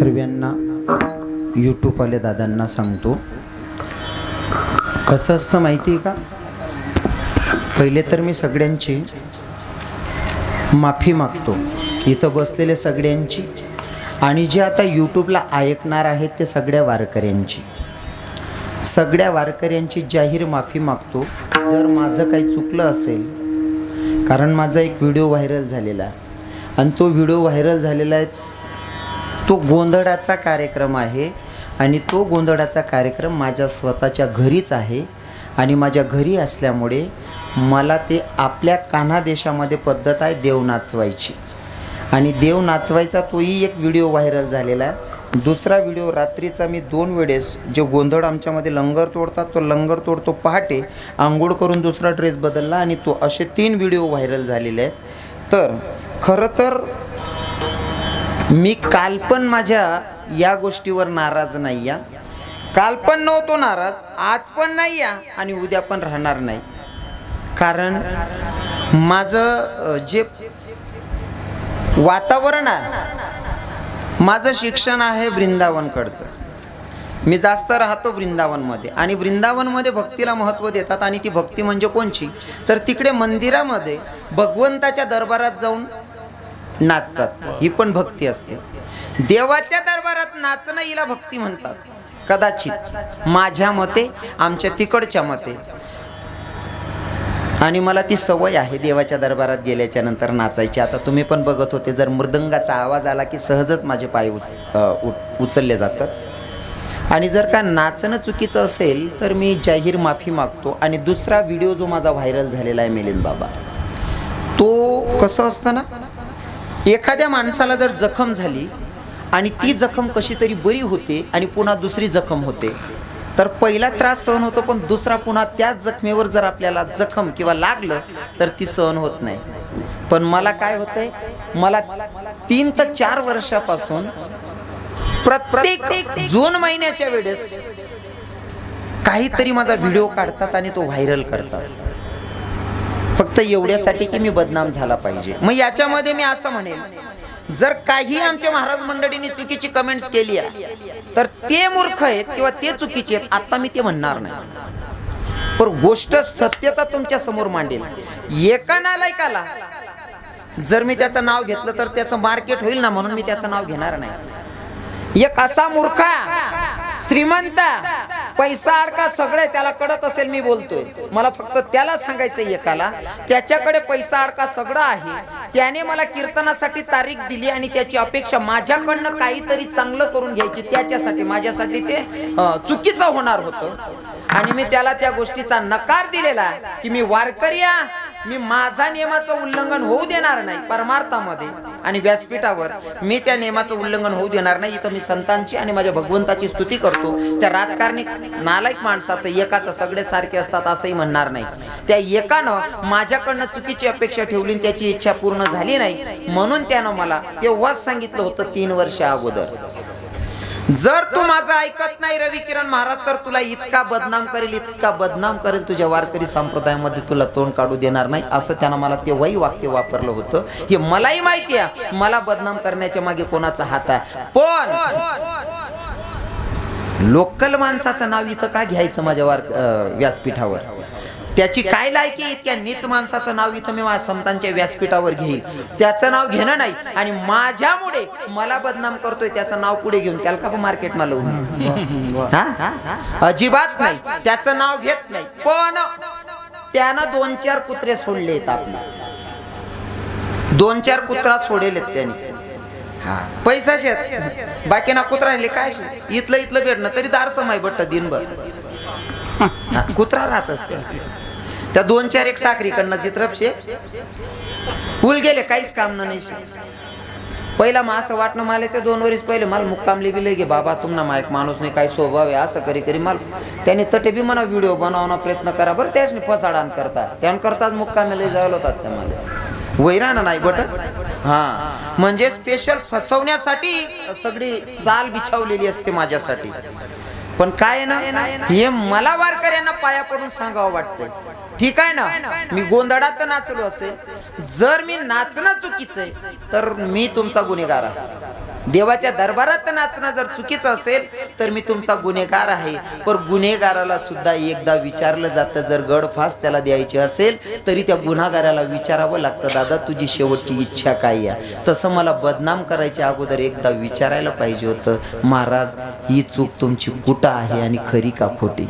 सर्वांना यूट्यूबवाले दादांना सांगतो. कसं असतं माहिती आहे का? पहिले तर मी सगळ्यांची माफी मागतो. इथं बसलेले सगळ्यांची आणि जे आता यूट्यूबला ऐकणार आहेत ते सगळ्या वारकऱ्यांची. सगळ्या वारकऱ्यांची जाहीर माफी मागतो. जर माझं काही चुकलं असेल कारण माझा एक व्हिडिओ व्हायरल झालेला आहे. आणि तो व्हिडिओ व्हायरल झालेला आहे तो गोंधळाचा कार्यक्रम आहे आणि तो गोंधळाचा कार्यक्रम माझ्या स्वतःच्या घरीच आहे आणि माझ्या घरी असल्यामुळे मला ते आपल्या कान्हा देशामध्ये पद्धत आहे देव नाचवायची. आणि देव नाचवायचा तोही एक व्हिडिओ व्हायरल झालेला आहे. दुसरा व्हिडिओ रात्रीचा मी दोन वेळेस जे गोंधळ आमच्यामध्ये लंगर तोडतात तो लंगर तोडतो पहाटे आंघोळ करून दुसरा ड्रेस बदलला आणि तो असे तीन व्हिडिओ व्हायरल झालेले आहेत. तर खरं तर मी काल पण माझ्या या गोष्टीवर नाराज नाही या काल पण नव्हतो नाराज आज पण नाही या आणि उद्या पण राहणार नाही. कारण माझं जे वातावरण आहे माझं शिक्षण आहे वृंदावनकडचं. मी जास्त राहतो वृंदावनमध्ये आणि वृंदावनमध्ये भक्तीला महत्त्व देतात आणि ती भक्ती म्हणजे कोणची? तर तिकडे मंदिरामध्ये भगवंताच्या दरबारात जाऊन नाचतात. ही पण भक्ती असते. देवाच्या दरबारात नाचणं हिला भक्ती म्हणतात. कदाचित माझ्या मते आमच्या तिकडच्या मते. आणि मला ती सवय आहे देवाच्या दरबारात गेल्याच्यानंतर नाचायची. आता तुम्ही पण बघत होते जर मृदंगाचा आवाज आला की सहजच माझे पाय उच उ- उचलले जातात. आणि जर का नाचणं चुकीचं असेल तर मी जाहीर माफी मागतो. आणि दुसरा व्हिडिओ जो माझा व्हायरल झालेला आहे मिलिंद बाबा. तो कसं असतं ना एखाद्या माणसाला जर जखम झाली आणि ती जखम कशी तरी बरी होते आणि पुन्हा दुसरी जखम होते तर पहिला त्रास सहन होतो पण दुसरा पुन्हा त्याच जखमेवर जर आपल्याला जखम किंवा लागलं तर ती सहन होत नाही. पण मला काय होतंय मला तीन ते चार वर्षापासून प्रत्येक जून महिन्याच्या वेळेस काहीतरी माझा व्हिडिओ काढतात आणि तो व्हायरल करतात. फक्त एवढ्यासाठी की मी बदनाम झाला पाहिजे. मग याच्यामध्ये मी असं म्हणेन जर काही आमच्या महाराज मंडळींनी चुकीची कमेंट्स केली आहे तर ते मूर्ख आहेत किंवा ते चुकीचे आहेत आता मी ते म्हणणार नाही. पण गोष्ट सत्यता तुमच्यासमोर मांडेल. एका नालायकाला जर मी त्याचं नाव घेतलं तर त्याचं मार्केट होईल ना म्हणून मी त्याचं नाव घेणार नाही. एक असा मूर्खा श्रीमंत पैसा अडका सगळे त्याला कळत असेल मी बोलतोय. मला फक्त त्याला सांगायचं एकाला त्याच्याकडे पैसा अडका सगळं आहे त्याने मला कीर्तनासाठी तारीख दिली आणि त्याची अपेक्षा माझ्याकडनं काहीतरी चांगलं करून घ्यायची त्याच्यासाठी माझ्यासाठी ते चुकीचं होणार होतं. आणि मी त्याला त्या गोष्टीचा नकार दिलेला की मी वारकरी मी माझा नियमाचं उल्लंघन होऊ देणार नाही परमार्थामध्ये आणि व्यासपीठावर मी त्या नियमाचं उल्लंघन होऊ देणार नाही. इथं मी संतांची आणि माझ्या भगवंताची स्तुती करतो. त्या राजकारणी नालायक माणसाचं एकाचं सगळे सारखे असतात असंही म्हणणार नाही. त्या एकानं माझ्याकडनं चुकीची अपेक्षा ठेवली त्याची इच्छा पूर्ण झाली नाही. म्हणून त्यानं मला तेव्हाच सांगितलं होतं तीन वर्ष अगोदर. जर तू माझं ऐकत नाही रवी किरण महाराज तर तुला इतका बदनाम करेल इतका बदनाम करेल. तुझ्या वारकरी संप्रदायामध्ये तुला तोंड काढू देणार नाही. असं त्यानं मला तेव्हाही वाक्य वापरलं होतं. हे मलाही माहिती आहे. मला बदनाम करण्याच्या मागे कोणाचा हात आहे? पण लोकल माणसाचं नाव इथं का घ्यायचं माझ्या वार व्यासपीठावर? त्याची काय लायकी? इतक्या नीच माणसाचं नाव इथं मी माझ्या संतांच्या व्यासपीठावर घेईल त्याचं नाव घेणं नाही आणि माझ्यामुळे मला बदनाम करतोय त्याचं नाव पुढे घेऊन. त्याला का मार्केट मला हा? हा? अजिबात नाही. त्याचं नाव घेत नाही. पण त्यानं दोन चार कुत्रे सोडले आहेत आपले. दोन चार कुत्रा सोडेल त्याने. हा. पैसा शेत बाकी ना कुत्रा राहिले काय शेत? इथलं इथलं भेटणं तरी दार समय बट्ट दिनभर. कुत्रा राहत असते. त्या दोन चार एक साखरीकडनं चित्रपशे फुल गेले काहीच काम नाही पहिला मग असं वाटणं मला ते दोन वर्ष पहिले मला मुक्कामले बी गे बाबा तुम्हाला मा एक माणूस नाही काय स्वभाव आहे असं करी करी मला. त्याने तटे बी म्हणा व्हिडिओ बनवणं प्रयत्न करा बरं त्याच फसाडान करता. त्यान करताच मुक्कामेला जायला होतात त्या मला वैरानं नाही बट हा. म्हणजे स्पेशल फसवण्यासाठी सगळी चाल बिछावलेली असते माझ्यासाठी. पण काय ना हे मला वारकऱ्यांना पाया पडून सांगावं वाटतंय. ठीक आहे ना? मी गोंधळात नाचलो असेल. जर मी नाचणं चुकीचं आहे तर मी तुमचा गुन्हेगार आहे. देवाच्या दरबारात नाचणं जर चुकीचं असेल तर मी तुमचा गुन्हेगार आहे. पण गुन्हेगाराला सुद्धा एकदा विचारलं जातं जर गडफास त्याला द्यायची असेल तरी त्या गुन्हागाराला विचारावं लागतं दादा तुझी शेवटची इच्छा काय आहे? तसं मला बदनाम करायच्या अगोदर एकदा विचारायला पाहिजे होतं महाराज ही चूक तुमची कुठं आहे आणि खरी का खोटी?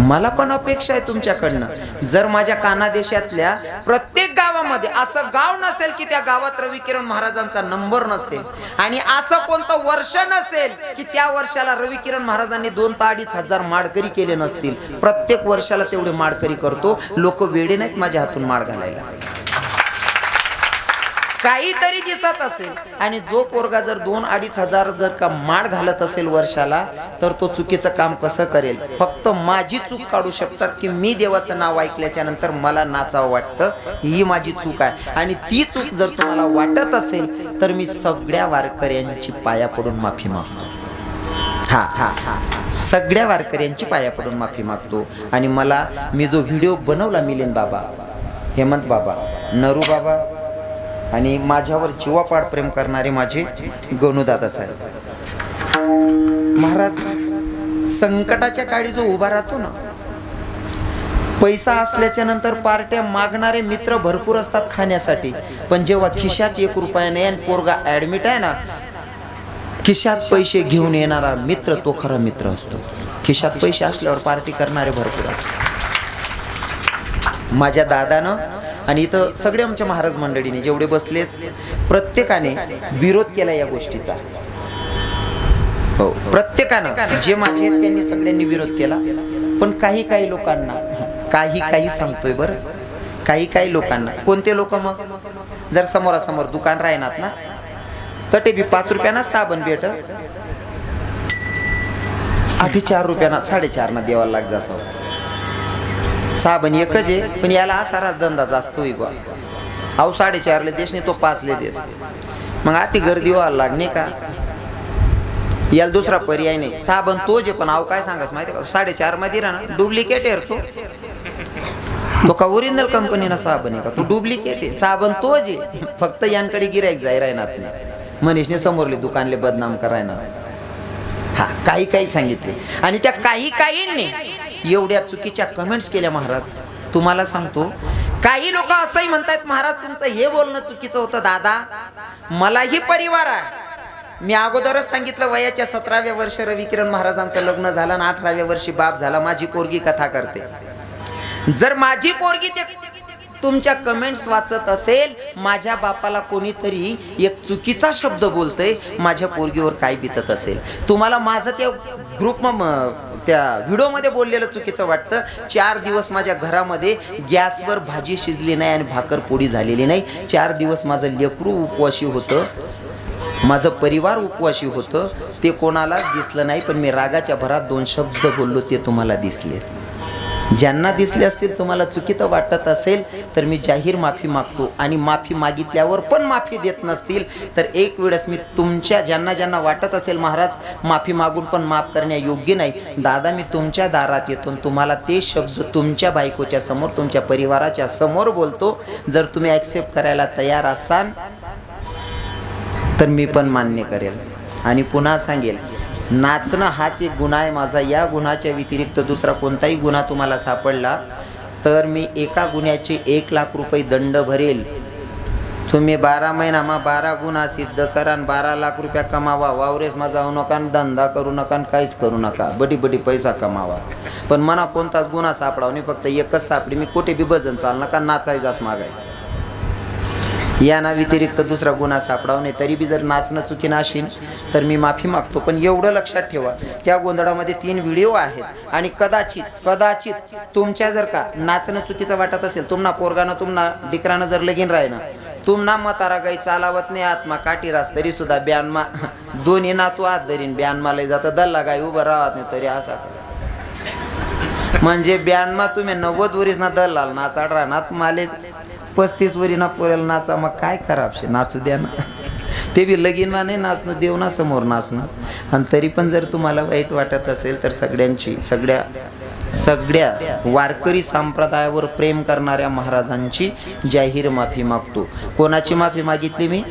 मला पण अपेक्षा आहे तुमच्याकडनं. जर माझ्या कानादेशातल्या प्रत्येक गावामध्ये असं गाव नसेल की त्या गावात रवी किरण महाराजांचा नंबर नसेल. आणि असं कोणतं वर्ष नसेल की त्या वर्षाला रवी किरण महाराजांनी दोन ते अडीच हजार माडकरी केले नसतील. प्रत्येक वर्षाला तेवढे माडकरी करतो. लोक वेडे नाहीत माझ्या हातून माड घालायला. काहीतरी दिसत असेल. आणि जो पोरगा जर दोन अडीच हजार जर का माड घालत असेल वर्षाला तर तो चुकीचं काम कसं करेल? फक्त माझी चूक काढू शकतात की मी देवाचं नाव ऐकल्याच्या नंतर मला नाचावं वाटतं? ही माझी चूक आहे. आणि ती चूक जर तुम्हाला वाटत असेल तर मी सगळ्या वारकऱ्यांची पाया पडून माफी मागतो. हा हा हा. सगळ्या वारकऱ्यांची पाया पडून माफी मागतो. आणि मला मी जो व्हिडिओ बनवला मिलिंद बाबा हेमंत बाबा नरू बाबा आणि माझ्यावर जीवापाड प्रेम करणारे माझे गणूदादा साहेब. महाराज संकटाच्या काळी जो उभा राहतो ना पैसा असल्याच्या नंतर पार्ट्या मागणारे मित्र भरपूर असतात खाण्यासाठी. पण जेव्हा खिशात एक रुपया नाही आणि पोरगा ऍडमिट आहे ना खिशात पैसे घेऊन येणारा मित्र तो खरा मित्र असतो. खिशात पैसे असल्यावर पार्टी करणारे भरपूर असतात. माझ्या दादानं आणि इथं सगळे आमच्या महाराज मंडळीने जेवढे बसले प्रत्येकाने विरोध केला या गोष्टीचा. हो प्रत्येकानं जे माझे आहेत त्यांनी सगळ्यांनी विरोध केला. पण काही काही लोकांना काही काही सांगतोय बरं. काही काही लोकांना कोणते लोक मग? जर समोरासमोर दुकान राहणार ना तर ते बी पाच रुपयाना साबण भेट. आठी चार रुपयाना साडेचार ना द्यावा लाग जासं साबण एकच आहे पण याला असा राज धंदा जास्त होई बा अहो साडेचारले देश नाही तो पाचले देश. मग अति गर्दी व्हायला लागणे का? याला दुसरा पर्याय नाही. साबण तो आहे पण अहो काय सांगास माहिती का? साडेचारमध्ये राहणार ना डुप्लिकेट आहे तो. तो का ओरिजिनल कंपनीना साबण आहे का? तू डुप्लिकेट आहे. साबण तो आहे. फक्त यांकडे गिरायक जाय राहणार नाही. मनीषने समोरले दुकानले बदनाम करायना हा काही काही सांगितले. आणि त्या काही काहींनी एवढ्या चुकीच्या कमेंट्स केल्या महाराज. तुम्हाला सांगतो काही लोक असंही म्हणतायत महाराज तुमचं हे बोलणं चुकीचं होतं दादा. मलाही परिवार आहे. मी अगोदरच सांगितलं वयाच्या सतराव्या वर्ष रविकिरण महाराजांचं लग्न झालं आणि अठराव्या वर्षी बाप झाला माझी पोरगी कथा करते. जर माझी पोरगी ते तुमच्या कमेंट्स वाचत असेल माझ्या बापाला कोणीतरी एक चुकीचा शब्द बोलतोय माझ्या पोरगीवर काय बितत असेल? तुम्हाला माझं त्या ग्रुप त्या व्हिडिओमध्ये बोललेलं चुकीचं वाटतं. चार दिवस माझ्या घरामध्ये गॅसवर भाजी शिजली नाही आणि भाकर पोळी झालेली नाही. चार दिवस माझं लेकरू उपवाशी होतं. माझं परिवार उपवाशी होतं. ते कोणालाच दिसलं नाही पण मी रागाच्या भरात दोन शब्द बोललो ते तुम्हाला दिसले ज्यांना दिसले असतील तुम्हाला चुकीचं वाटत असेल तर मी जाहीर माफी मागतो. आणि माफी मागितल्यावर पण माफी देत नसतील तर एक वेळेस मी तुमच्या ज्यांना ज्यांना वाटत असेल महाराज माफी मागून पण माफ करण्या योग्य नाही. दादा मी तुमच्या दारात येतो तुम्हाला ते शब्द तुमच्या बायकोच्या समोर तुमच्या परिवाराच्या समोर बोलतो. जर तुम्ही ॲक्सेप्ट करायला तयार असाल तर मी पण मान्य करेल. आणि पुन्हा सांगेल नाचणं हाच एक गुन्हा आहे माझा. या गुन्ह्याच्या व्यतिरिक्त दुसरा कोणताही गुन्हा तुम्हाला सापडला तर मी एका गुन्ह्याचे एक लाख रुपये दंड भरेल. तुम्ही बारा महिना मा बारा गुन्हा सिद्ध करा आणि बारा लाख रुपया कमावा. वावरेस मा जाऊ नका आणि धंदा करू नका आणि काहीच करू नका. बडी बडी पैसा कमावा. पण मना कोणताच गुन्हा सापडाव नाही. फक्त एकच सापडी. मी कुठे बी भजन चाल नका नाचायचाच मागाय याना व्यतिरिक्त दुसरा गुन्हा सापडाव नाही तरी बी जर नाचणं चुकीनं असेल तर मी माफी मागतो. पण एवढं लक्षात ठेवा त्या गोंधळामध्ये तीन व्हिडिओ आहेत. आणि कदाचित कदाचित तुमच्या जर का नाचणं चुकीचं वाटत असेल तुम्हाला पोरगानं तुम्हाला डिकरानं जर लगीन राहिना तुमना मतारा काही चालावत नाही आत्मा काठी रास तरी सुद्धा ब्यानमा दोन्ही नातू आत धरीन ब्यानमाला जातं दल्ला गाय उभं राहत नाही तरी असा म्हणजे ब्यानमा तुम्ही नव्वद वरीस ना दल्लाल नाचाड राहणार माले पस्तीस वरी ना पोरेल नाचा मग काय खराब शे? नाचू द्या ना. ते बी लगीनला नाही नाचणं देऊ ना समोर नाचणं. आणि तरी पण जर तुम्हाला वाईट वाटत असेल तर सगळ्यांची सगळ्या सगळ्या वारकरी संप्रदायावर प्रेम करणाऱ्या महाराजांची जाहीर माफी मागतो. कोणाची माफी मागितली मी?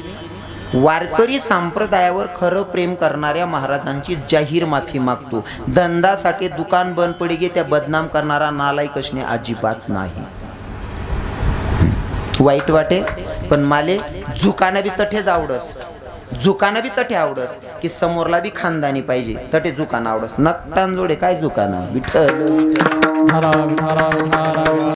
वारकरी संप्रदायावर खरं प्रेम करणाऱ्या महाराजांची जाहीर माफी मागतो. धंदासाठी दुकान बंद पडी त्या बदनाम करणारा नालायक असणे अजिबात नाही. वाईट वाटे पण माले झुकाना बी तठेच आवडस. झुकाना बी तठे आवडस की समोरला बी खानदानी पाहिजे तठे झुकानं आवडस. नत्तांजोडे काय झुकानं? विठ्ठल.